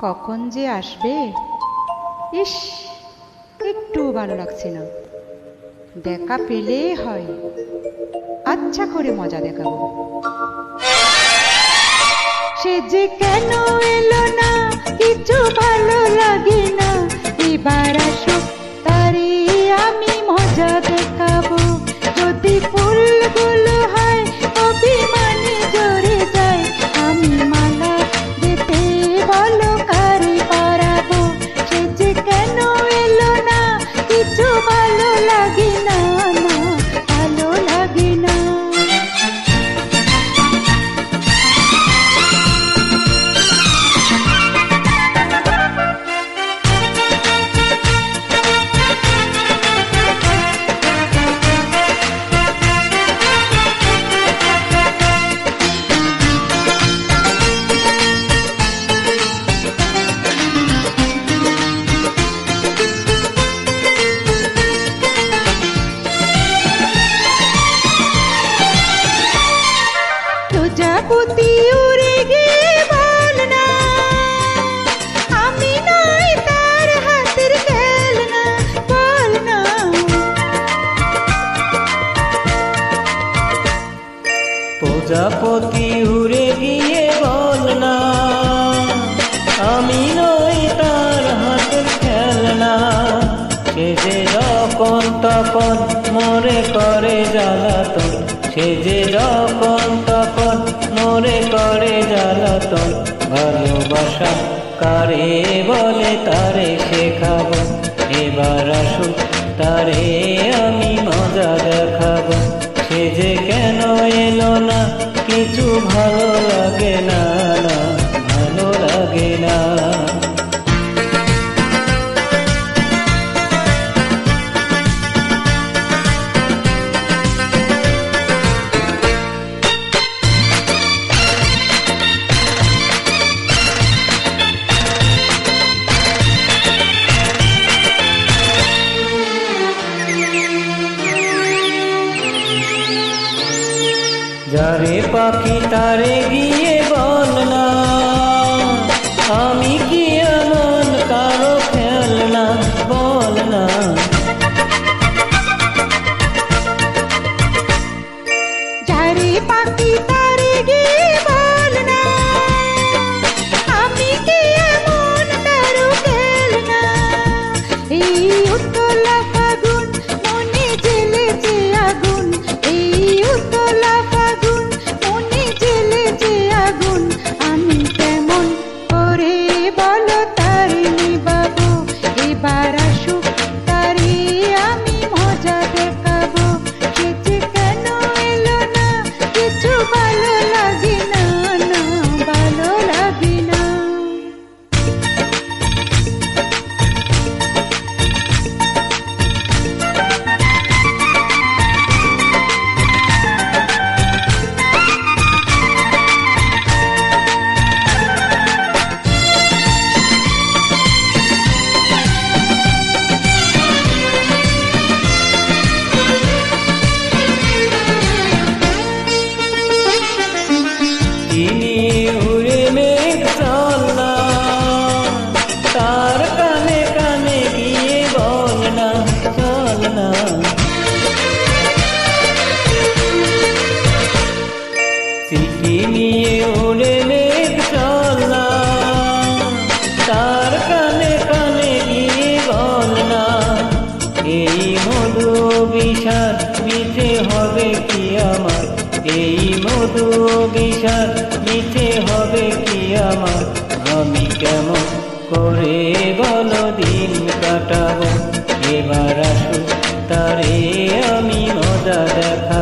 কখন যে আসবে? ইস একটু ভালো লাগছে না। দেখা পেলে হয়। আচ্ছা করে মজা দেখাবো। সে যে কেন এলো না, কিছু ভালো লাগে না। এবার প্রজাপতি উড়ে গিয়ে বল না। আমি নই তার খেলনা প্রজাপতি উড়ে গিয়ে বল না। আমি নই তার খেলনা। সে যে মরে করে জ্বালাতন সে যে যখন তখন মরে করে জ্বালাতন ভালোবাসা কারে বলে তারে শেখাবো? এবার আসুক তারে আমি মজা দেখাবো। সে যে কেন এলো না, কিছু ভালো লাগে না। যারে পাখি তারে গিয়ে নিয়ে উড়ে মেঘ চল না তার কানে কানে গিয়ে বল না এই মধু বিষাদ মিঠে হবে কি আমার? এই মধু বিষাদ মিঠে হবে কি আমার? আমি কেমন করে বলো দিন কাটাবো? এবার আসুক তারে আমি মজা দেখা